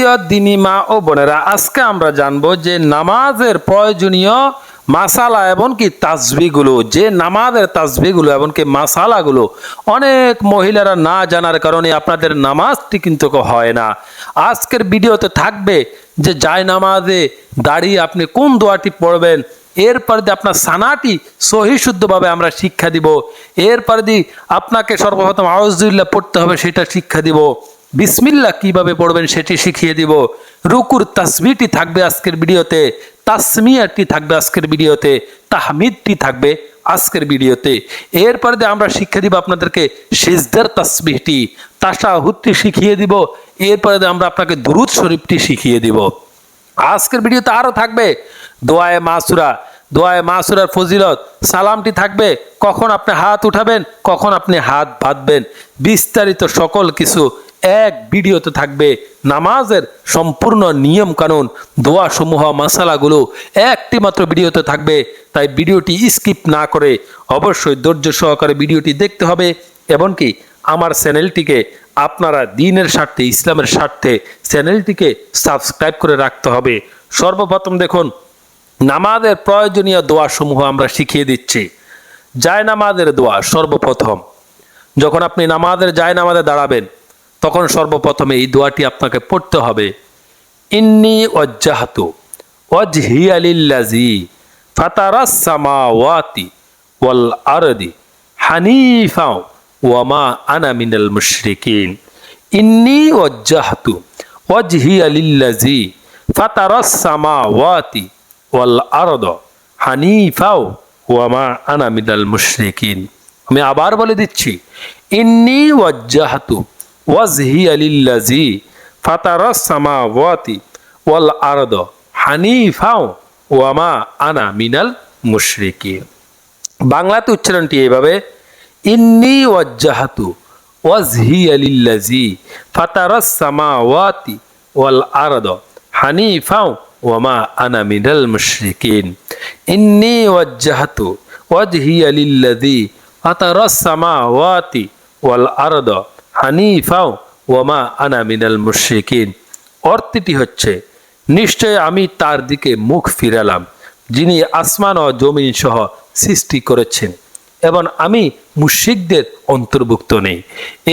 প্রিয় দিনী মা ও বোনেরা, আজকে আমরা জানব যে নামাজের প্রয়োজনীয় মাসালা এমনকি তাজবিগুলো যে নামাজের তাজবিগুলো এমনকি মাসালাগুলো অনেক মহিলারা না জানার কারণে আপনাদের নামাজটি কিন্তু হয় না। আজকের ভিডিওতে থাকবে যে যায় নামাজে দাঁড়িয়ে আপনি কোন দোয়াটি পড়বেন, এরপরে দিয়ে আপনার সানাটি সহি শুদ্ধভাবে আমরা শিক্ষা দিব, এরপরে দিয়ে আপনাকে সর্বপ্রথম আউজুল্লাহ পড়তে হবে, সেটা শিক্ষা দিব। বিসমিল্লাহ কীভাবে পড়বেন সেটি শিখিয়ে দিব। রুকুর তাসমিটি থাকবে আজকের ভিডিওতে, তাসমিয়াটি থাকবে আজকের ভিডিওতে, তাহমিদটি থাকবে আজকের ভিডিওতে। এরপরে আমরা শিক্ষা দিব আপনাদেরকে সিজদার তাসবিহটি তাসাহুদটি শিখিয়ে দিব। এরপরে আমরা আপনাকে দুরুদ শরীফটি শিখিয়ে দিব। আজকের ভিডিওতে আরও থাকবে, দোয়ায়ে মাসুরা, দোয়ায় মাসুরার ফজিলত, সালামটি থাকবে, কখন আপনি হাত উঠাবেন, কখন আপনি হাত বাঁধবেন। বিস্তারিত সকল কিছু এক ভিডিওতে থাকবে নামাজের সম্পূর্ণ নিয়ম কানুন দোয়া সমূহ মশালাগুলো একটি মাত্র ভিডিওতে থাকবে, তাই ভিডিওটি স্কিপ না করে অবশ্যই ধৈর্য সহকারে ভিডিওটি দেখতে হবে, এমনকি আমার চ্যানেলটিকে আপনারা দিনের স্বার্থে, ইসলামের স্বার্থে চ্যানেলটিকে সাবস্ক্রাইব করে রাখতে হবে। সর্বপ্রথম দেখুন, নামাজের প্রয়োজনীয় দোয়া সমূহ আমরা শিখিয়ে দিচ্ছি। জায় নামাজের দোয়া সর্বপ্রথম। যখন আপনি নামাজের জায় নামাজে দাঁড়াবেন তখন সর্বপ্রথমে এই দোয়াটি আপনাকে পড়তে হবে। ইন্নি অজ্জাহাতু অজহি আলিল্লাজি ফাতারাস সামাওয়াতি ওয়াল আরদি হানিফাও ওয়ামা আনা মিনাল মুশরিকিন। ইন্নি ওয়াজ্জাহতু ওয়াজহি আলিল্লাজি ফাতারাস সামাওয়াতি ওয়াল আরদ হানিফাও ওয়ামা আনা মিনাল মুশরিকিন। আমি আবার বলে দিচ্ছি, ইন্নি ওয়াজ্জাহতু আলিল্লাজি ফাতারাস সামাওয়াতি ওয়াল আরদ হানিফাও ওয়ামা আনা মিনাল মুশরিকিন। বাংলাতে উচ্চারণটি এইভাবে, ইন্নি ওয়াজ্জাহাতু ওয়াজহি আলিল্লাজি ফাতারাস সামাওয়াতি ওয়াল আরদ হানিফাও ওয়ামা আনা মিনাল মুশরিকিন। ইন্নি ওয়াজ্জাহাতু ওয়াজহি আলিল্লাজি ফাতারাস সামাওয়াতি ওয়াল আরদ হানিফাও, ওয়ামা আনা মিনাল মুশরিকিন। অর্থটি হচ্ছে, নিশ্চয় আমি তার দিকে মুখ ফিরালাম, যিনি আসমান ও জমিন সহ সৃষ্টি করেছেন, এবং আমি মুশিকদের অন্তর্ভুক্ত নেই।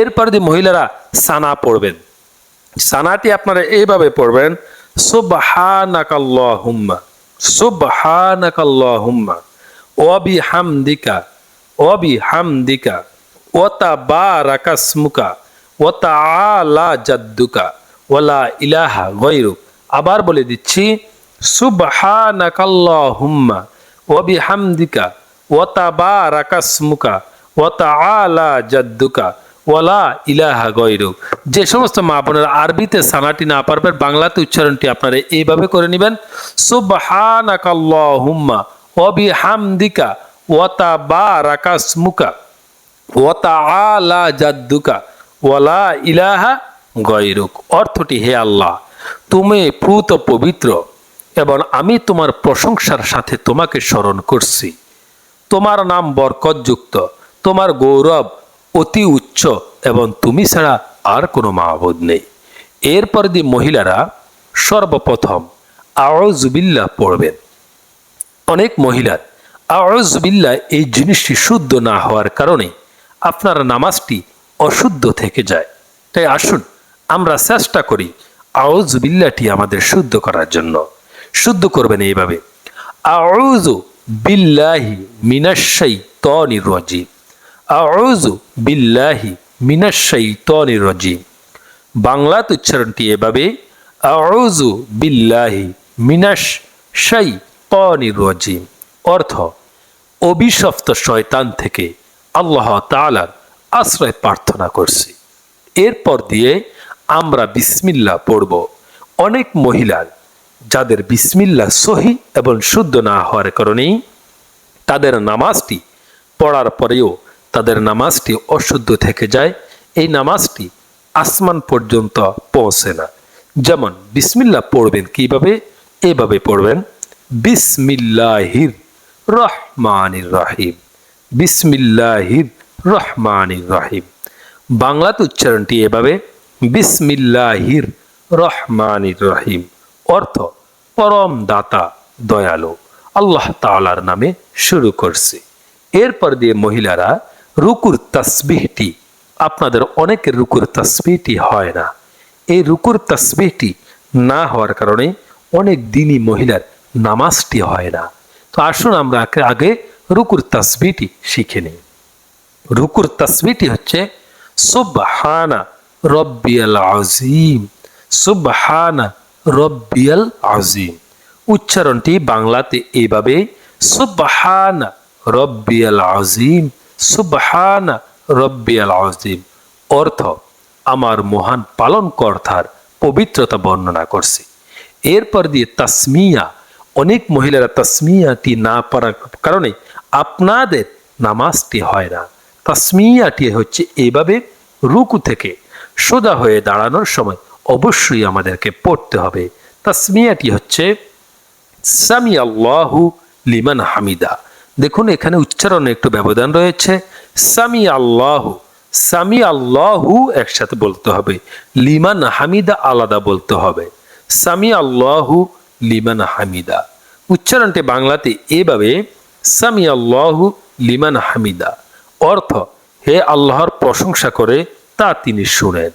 এরপর দিয়ে মহিলারা সানা পড়বেন। সানাটি আপনারা এইভাবে পড়বেন, সুবহানাকাল্লাহুম্মা সুবহানাকাল্লাহুম্মা ওয়াবি হামদিকা ওয়াবি হামদিকা ওতা বারাকাসমুকা ওতা জাদ্দুকা ইলাহা আবার বলে দিচ্ছি জাদ্দুকা ইলাহা যে সমস্ত মা বোনের আরবিতে সানাটি না পারবেন, বাংলাতে উচ্চারণটি আপনারা এইভাবে করে নেবেন, সুবহানাকাল্লাহুম্মা ওয়াবি হামদিকা ওয়াতা বারাকাসমুকা ওয়াতা আলা জাদ্দুকা ওয়ালা ইলাহা গৈরুক অর্থটি হে আল্লাহ, তুমি প্রুত পবিত্র এবং আমি তোমার প্রশংসার সাথে তোমাকে স্মরণ করছি। তোমার নাম বরকতযুক্ত, তোমার গৌরব অতি উচ্চ এবং তুমি ছাড়া আর কোনো মাহবুদ নেই। এরপর দিয়ে মহিলারা সর্বপ্রথম আওয়াজবিল্লা পড়বেন। অনেক মহিলার আওয়াজবিল্লা এই জিনিসটি শুদ্ধ না হওয়ার কারণে আপনার নামাজটি অশুদ্ধ থেকে যায়। তাই আসুন, আমরা চেষ্টা করি আউজবিল্লাটি আমাদের শুদ্ধ করার জন্য। শুদ্ধ করবেন এইভাবে আউজু বিল্লাহি মিনাশাই তনি রজিম আউজু বিল্লাহি মিনাশাই তনি রজিম বাংলাতে উচ্চারণটি এভাবে আউজু বিল্লাহি মিনাশ শাই তনি রজিম অর্থ, অভিশপ্ত শয়তান থেকে আল্লাহ তালার আশ্রয় প্রার্থনা করছি। এরপর দিয়ে আমরা বিসমিল্লা পড়ব। অনেক মহিলার যাদের বিসমিল্লা সহি এবং শুদ্ধ না হওয়ার কারণেই তাদের নামাজটি পড়ার পরেও তাদের নামাজটি অশুদ্ধ থেকে যায়, এই নামাজটি আসমান পর্যন্ত পৌঁছে না। যেমন বিসমিল্লা পড়বেন কীভাবে? এভাবে পড়বেন, বিসমিল্লাহির রহমানির রাহিম। বিসমিল্লাহির রহমানির রাহিম। বাংলাতে উচ্চারণটি এভাবে, বিসমিল্লাহির রহমানির রহিম। অর্থ পরম দাতা দয়ালু। আল্লাহ তাআলার নামে শুরু করছে। এরপর দিয়ে মহিলারা রুকুর তসবিহটি, আপনাদের অনেকের রুকুর তসবিহটি হয় না। এই রুকুর তসবিহটি না হওয়ার কারণে অনেক দিনই মহিলার নামাজটি হয় না। তো আসুন আমরা আগে রুকুর তসবিহটি শিখে নিই রুকুর তসবিটি হচ্ছে, সুবহানা রব্বিয়াল আজিম সুবহানা রব্বিয়াল আজিম উচ্চারণটি বাংলাতে এইভাবে সুবহানা রব্বিয়াল আজিম সুবহানা রব্বিয়াল আজিম অর্থ, আমার মহান পালনকর্তার পবিত্রতা বর্ণনা করছে। এরপর দিয়ে তাসমিয়া, অনেক মহিলারা তাসমিয়াটি না পারার কারণে আপনাদের নামাজটি হয় না। তাসমিয়াটি হচ্ছে এভাবে রুকু থেকে সোজা হয়ে দাঁড়ানোর সময় অবশ্যই আমাদেরকে পড়তে হবে। তাসমিয়াটি হচ্ছে সামি আল্লাহু লিমান হামিদা। দেখুন, এখানে উচ্চারণে একটু ব্যবধান রয়েছে। সামি আল্লাহু সামি আল্লাহু একসাথে বলতে হবে। লিমান হামিদা আলাদা বলতে হবে। সামি আল্লাহু লিমান হামিদা। উচ্চারণটি বাংলাতে এভাবে সামি আল্লাহু লিমান হামিদা। অর্থ, হে আল্লাহর প্রশংসা করে তা তিনি শুনেন।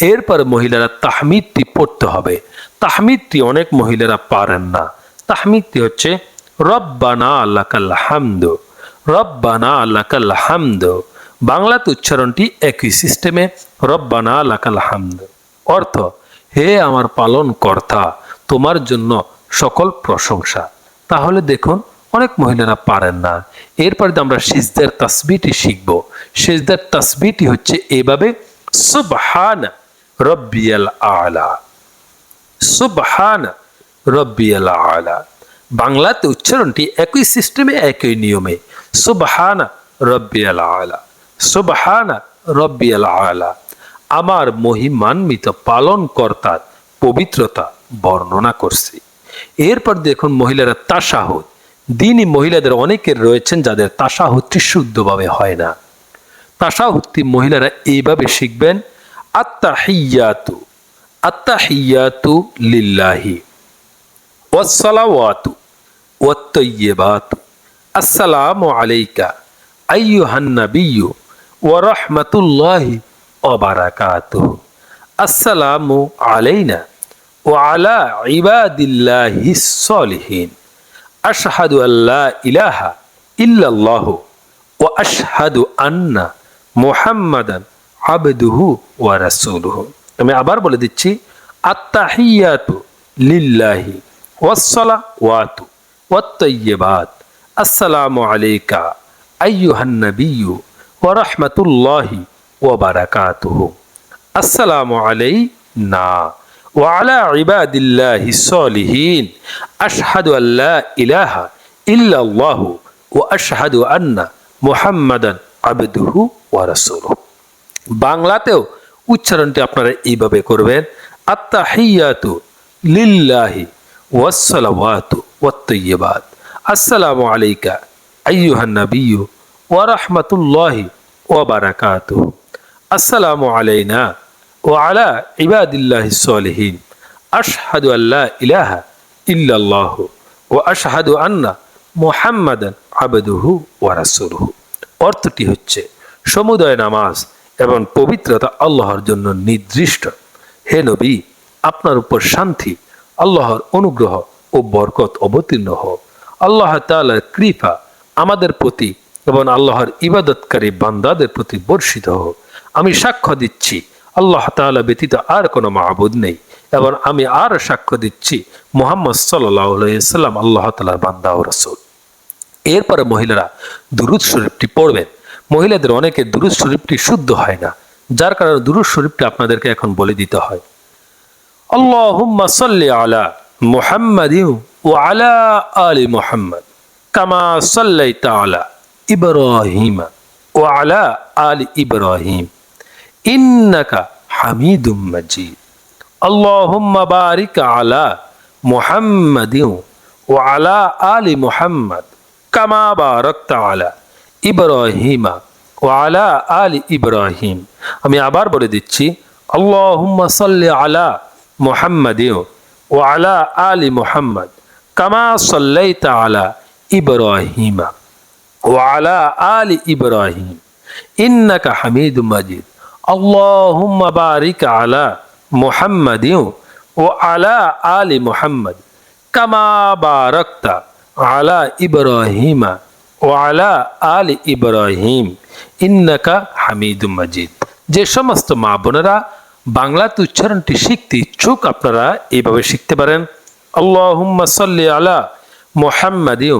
এরপর মহিলারা তাহমিদটি পড়তে হবে। তাহমিদটি অনেক মহিলারা পারেন না। তাহমিদটি হচ্ছে, রব্বানা আল্লাকাল হামদ, রব্বানা আল্লাকাল হামদ। বাংলাতে উচ্চারণটি একই সিস্টেমে, রব্বানা আল্লাকাল হামদ। অর্থ, হে আমার পালন কর্তা তোমার জন্য সকল প্রশংসা। তাহলে দেখুন অনেক মহিলারা পারেন না। এরপরে আমরা সিজদার তাসবিটি শিখব, সিজদার তাসবিটি হচ্ছে এভাবে, সুবহান রব্বিয়াল আলা সুবহান রব্বিয়াল আলা বাংলাতে উচ্চারণটি একই সিস্টেমে, একই নিয়মে, সুবহানা রব্বিয়াল আলা সুবহানা রব্বিয়াল আলা আমার মহিমান্বিত পালন কর্তার পবিত্রতা বর্ণনা করছে। এরপর দেখুন মহিলারা তাসাহুদ দিনই মহিলাদের অনেকের রয়েছেন যাদের তাসাহুদটি শুদ্ধভাবে হয় না। তাসাহুদটি মহিলারা এইভাবে শিখবেন আত্মাহিয়াতু আত্তাহিয়াতু লিল্লাহি, ওয়াসসালাওয়াতু, ওয়াত্তাইয়্যিবাতু, আসসালামু আলাইকা, আইয়ুহান নাবিয়্যু, ওয়া রাহমাতুল্লাহি ওয়া বারাকাতুহু, আসসালামু আলাইনা, ওয়া আলা ইবাদিল্লাহিস সলিহিন। আশহাদু আল্লা ইলাহা ইল্লাল্লাহু ওয়া আশহাদু আন্না মুহাম্মাদান আবদুহু ওয়া রাসূলুহু। আমি আবার বলে দিচ্ছি, আত্তাহিয়াতু লিল্লাহি ওয়াসসালাওয়াতু ওয়াত্তাইয়্যিবাত আসসালামু আলাইকা আইয়ুহান নাবিয়্যু ওয়া রাহমাতুল্লাহি ওয়া বারাকাতুহু। আসসালামু আলাইনা। وعلى عباد الله الصالحين أشهد أن لا إله إلا الله وأشهد أن محمدا عبده ورسوله বাংলাতেও উচ্চারণটি আপনারা এইভাবে করবেন আত্তাহিয়াতু লিল্লাহি ওয়াসসালাওয়াতু ওয়াত্তাইয়্যিবাত আসসালামু আলাইকা আইয়ুহান নাবিয়্যু ওয়া রাহমাতুল্লাহি ওয়া বারাকাতুহু আসসালামু আলাইনা وعلى عباد الله الصالحين أشهد أن لا إله إلا الله وأشهد أن محمدا عبده ورسوله অর্থটি হচ্ছে সমুদয় নামাজ এবং পবিত্রতা আল্লাহর জন্য নির্দিষ্ট হে নবী আপনার উপর শান্তি আল্লাহর অনুগ্রহ ও বরকত অবতীর্ণ হোক আল্লাহ তাআলার কৃপা আমাদের প্রতি এবং আল্লাহর ইবাদতকারী বান্দাদের প্রতি বর্ষিত হোক আমি সাক্ষ্য দিচ্ছি আল্লাহ তাআলা ব্যতীত আর কোনো মাহবুদ নেই। এবং আমি আর সাক্ষ্য দিচ্ছি মোহাম্মদ সাল্লাম আল্লাহ তালার বান্দা ও রসুল। এরপরে মহিলারা দুরুদ শরীফটি পড়বেন। মহিলাদের অনেকে দুরুদ শরীফটি শুদ্ধ হয় না, যার কারণে দুরুদ শরীফটি আপনাদেরকে এখন বলে দিতে হয়। আল্লাহুম্মা সাল্লি আলা মুহাম্মাদিন ওয়া আলা আলি মুহাম্মদ, কামা সাল্লাইতা আলা ইব্রাহিম আলা আলি ইব্রাহিম। ইন্নাকা হামিদুম মাজিদ। আল্লাহুম্মা বারিক আলা মুহাম্মাদিন ওয়া আলা আলি মুহাম্মদ কামা বারাকতা আলা ইব্রাহিমা ওয়া আলা আলি ইব্রাহিম। আমি আবার বলে দিচ্ছি, আল্লাহুম্মা সাল্লি আলা মুহাম্মাদিও ও আলা আলি মুহাম্মদ কামা সাল্লাইতা আলা ইব্রাহিমা ও আলা আলি ইব্রাহিম। ইন্নাকা হামিদুম মাজিদ। আল্লাহুম্মা আলা মুহাম্মাদিও ও আলা আলি মুহাম্মদ কামা আলা ইব্রাহিমা ও আলা আলি ইব্রাহিম ইন্নাকা হামিদুম মাজিদ। যে সমস্ত মা বোনেরা বাংলাতে উচ্চারণটি শিখতে ইচ্ছুক, আপনারা এইভাবে শিখতে পারেন। আল্লাহুম্মা সাল্লি আলা মুহাম্মাদিও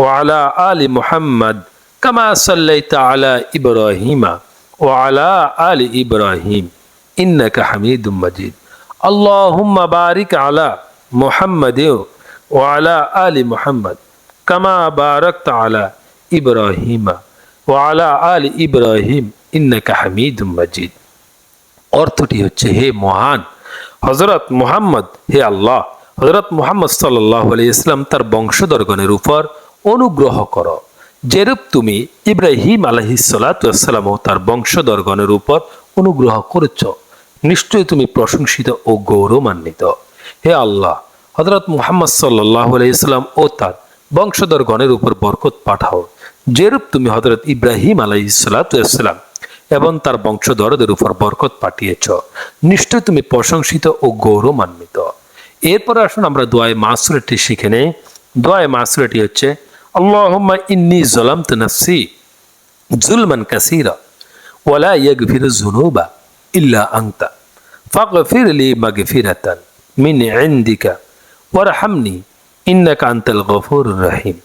ও আলা আলি মুহাম্মদ কামা সাল্লাইতা আলা ইব্রাহিমা। ও আলা ইব্রাহিম, ইন্নাকা হামিদুম মাজিদ। আল্লাহুম্মা আলা মুহাম্মাদিও ও আলা মুহাম্মদ, কামা বারাকতা আলা ইব্রাহিমা ও আলা ইব্রাহিম, ইন্নাকা মাজিদ। অর্থটি হচ্ছে হে মহান হজরত মুহাম্মদ, হে আল্লাহ হজরত মুহাম্মদ সাল্লাহ ইসলাম তার বংশধরগণের উপর অনুগ্রহ কর। যেরূপ তুমি ইব্রাহিম আলহিসাল্লাম ও তার বংশধরগণের উপর অনুগ্রহ করেছ, নিশ্চয়ই তুমি প্রশংসিত ও গৌরবান্বিত। হে আল্লাহ হজরত মুহাম্মদ সাল্লাহ ইসলাম ও তার বংশধরগণের উপর বরকত পাঠাও, যেরূপ তুমি হজরত ইব্রাহিম আলাইসাল্লাম এবং তার বংশধরদের উপর বরকত পাঠিয়েছ নিশ্চয় তুমি প্রশংসিত ও গৌরবান্বিত। এরপর আসুন আমরা দোয়ায় মাসুরেটি শিখে নেই। দোয়ায় মাসুরেটি হচ্ছে আল্লাহম্মা ইন্নি জলাম তু নফসি জুলমান কাসিরা ওয়ালা ইয়াগফির জুনুবা ইল্লা আংতা ফাগফির লি মাগফিরাতান মিন ইন্দিকা ওয়ারহামনি ইন্নাকা আনতাল গফুরুর রহিম।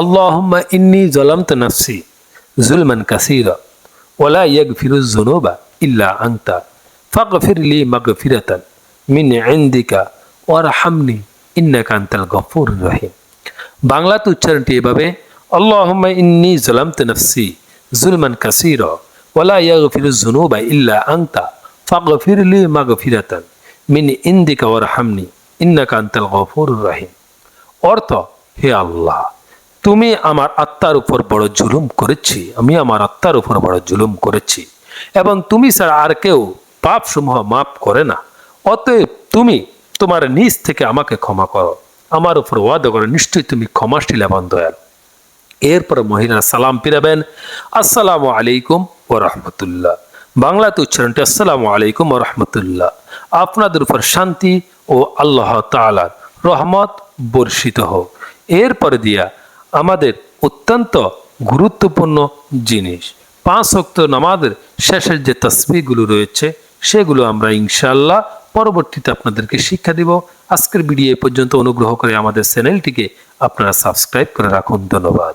আল্লাহম্মা ইন্নি জলাম তু নফসি জুলমান কাসিরা ওয়ালা ইয়াগফিরু জুনুবা ইল্লা আংতা ফাগফির লি মাগফিরাতান মিন ইন্দিকা ওয়ারহামনি ইন্নাকা আনতাল গফুরুর রহিম। বাংলাতে উচ্চারণটি এভাবে, আল্লাহুম্মা ইন্নি যালামতু নাফসি যুলমান কাসীরা ওয়ালা ইয়াগফিরু যুনুবা ইল্লা আনতা ফাগফির লি মাগফিরাতান মিন ইনদিকা ওয়ারহামনি ইন্নাকা আনতাল গফুরুর রহিম। অর্থ, হে আল্লাহ, তুমি আমার আত্মার উপর বড় জুলুম করেছি, আমি আমার আত্মার উপর বড় জুলুম করেছি এবং তুমি ছাড়া আর কেউ পাপ সমূহ মাফ করে না। অতএব তুমি তোমার নিজ থেকে আমাকে ক্ষমা করো। আমার উপর ওয়াদা করো, নিশ্চয়ই তুমি ক্ষমাশীল এবং দয়াল। এরপর মহিলা সালাম ফিরাবেন, আসসালামু আলাইকুম ও রহমতুল্লাহ। বাংলাতে উচ্চারণটি আসসালামু আলাইকুম ও রহমতুল্লাহ। আপনাদের উপর শান্তি ও আল্লাহ তালার রহমত বর্ষিত হোক। এরপরে দিয়া আমাদের অত্যন্ত গুরুত্বপূর্ণ জিনিস। পাঁচ অক্ত নামাজের শেষের যে তসবিগুলো রয়েছে, সেগুলো আমরা ইনশাল্লাহ পরবর্তীতে আপনাদেরকে শিক্ষা দিব। আজকের ভিডিও এ পর্যন্ত। অনুগ্রহ করে আমাদের চ্যানেলটিকে আপনারা সাবস্ক্রাইব করে রাখুন। ধন্যবাদ।